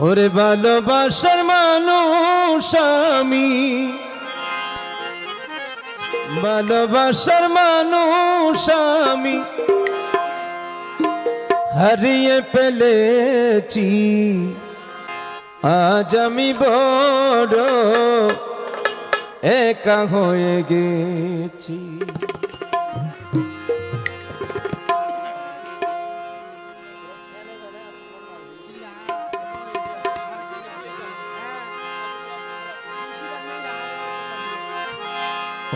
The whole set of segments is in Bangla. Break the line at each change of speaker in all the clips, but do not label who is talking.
ওরে ভালোবাসার মানুষ আমি। ভালোবাসার মানুষ আমি। হারিয়ে ফেলেছি, আজ আমি বড়, একা হয়ে গেছি।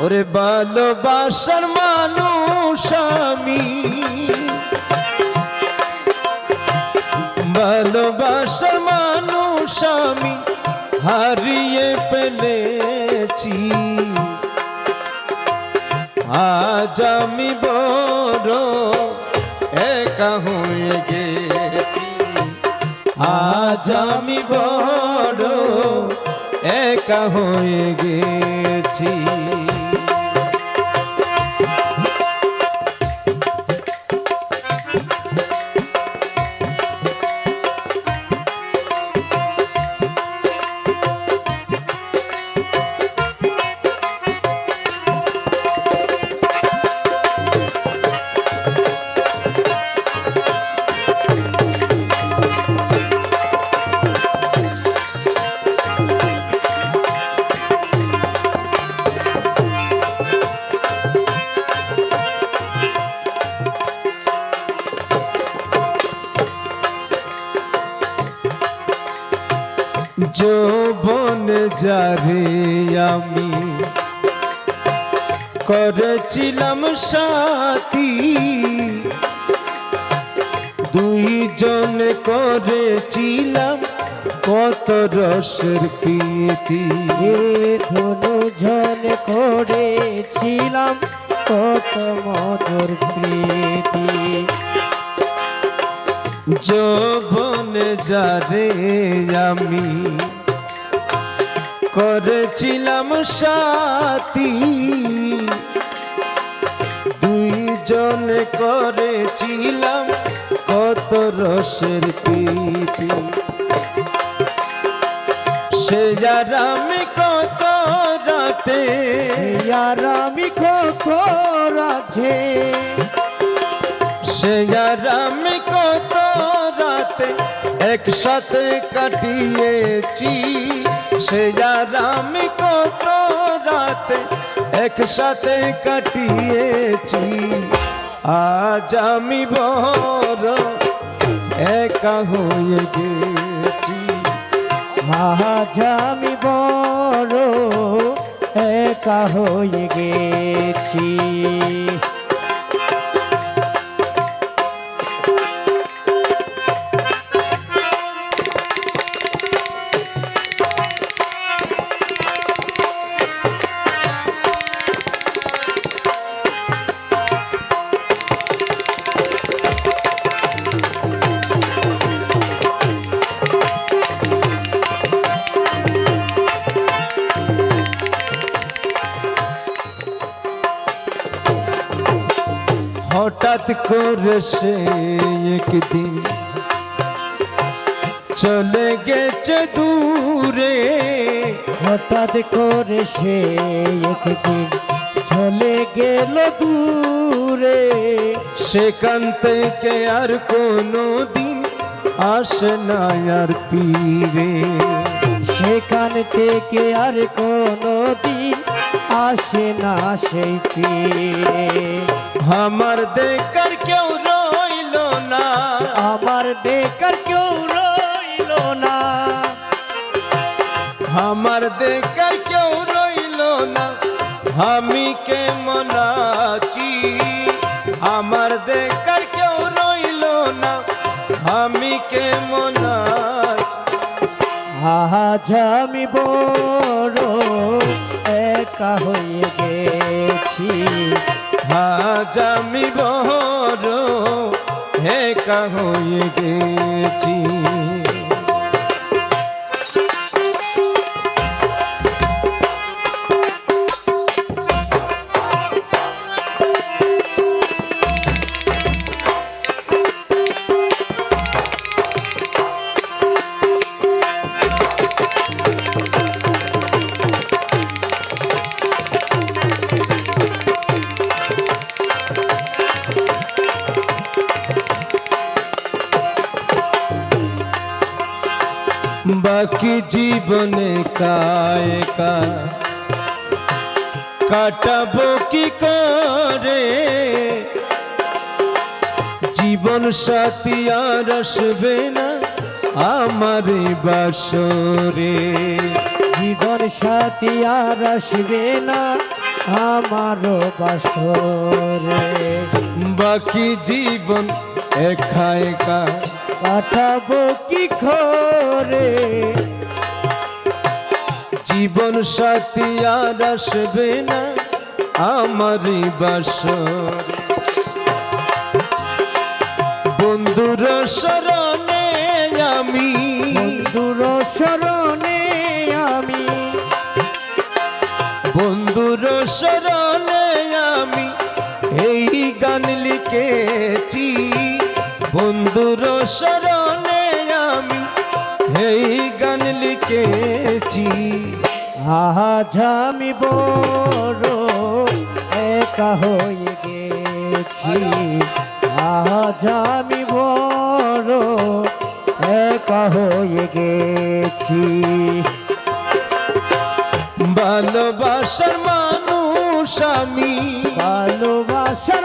ওরে ভালোবাসার মানুষ আমি। ভালোবাসার মানুষ আমি হারিয়ে ফেলেছি। আজ আমি বড় একা হয়ে গেছি। আজ আমি বড় একা হয়ে গেছি। যৌবন যারে আমি করেছিলাম সাথী দুইজন করেছিলাম কত রসের প্রীতি
ধনু ঝন করেছিলাম কত মধুর প্রীতি
যৌবন যারে আমি করেছিলাম সাথী। দুইজন করেছিলাম কত রসের প্রীতি। সে যার আমি কত রাতে
আর আমি কত রাঝে
সে আর আমি কত রাতে একসাথে কাটিয়েছি। সে আর আমি কত রাতে একসাথে কাটিয়েছি। আজ আমি বড় একা হয়ে গেছি।
আজ আমি বড় একা হয়ে গেছি।
হঠাৎ করে সে একদিন চলে গেছে দূরে
হঠাৎ করে সে একদিন চলে গেল দূরে
সেখান থেকে আর কোনো দিন আসে না আর পীরে
সেখান থেকে আর কোনো দিন আসে না সেই
আমার দেখার কেউ রইল না।
আমার দেখার কেউ রইল না।
আমার দেখার কেউ রইল না। আমি কেমন আছি? আমার দেখার কেউ রইল না। আমি কেমন আছি?
আজ আমি বড় একা হয়ে গেছি।
আজ আমি বড় একা হয়ে গেছি। বাকি জীবনে কায়কা কাটাবো কি করে জীবন সাথী আর আসবে না আমার বাসরে
জীবন সাথী আর আসবে না আমারও বাসরে
বাকি জীবন একা একা
কাটাবো কি করে
জীবন সাথী আর আসবে না আমার এই বাসরে। বন্ধুর শরণে আমি
বন্ধুর শরণে আমি
বন্ধুর শরণে আমি এই গান লিখেছি বন্ধুর শরণে আমি এই গান লিখেছি।
আজ আমি বড় একা হয়ে গেছি। আজ আমি বড় একা হয়ে গেছি।
ভালোবাসার মানুষ আমি।
ভালোবাসার